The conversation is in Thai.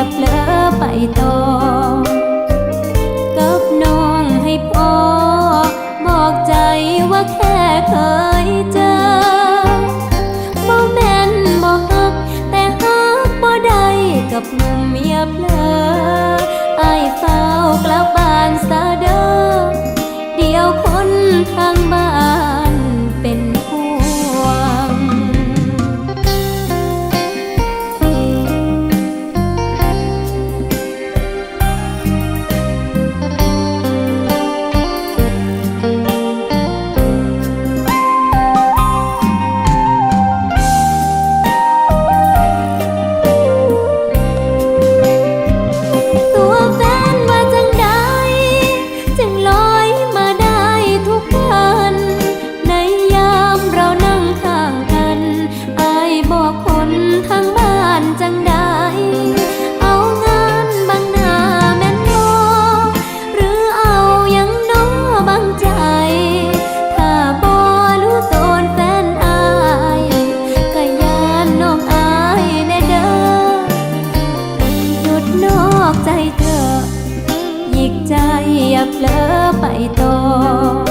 าเผลอไปต่อกับน้องให้พอ บอกใจว่าแค่เคยเจอบ่แม่นบ่ฮัก แต่ฮักบ่ได้กับหนุ่มเมียเพลออายเฝ้ากลับบ้านซะ อกใจเธอหยิกใจอย่าเผลอไปต่อ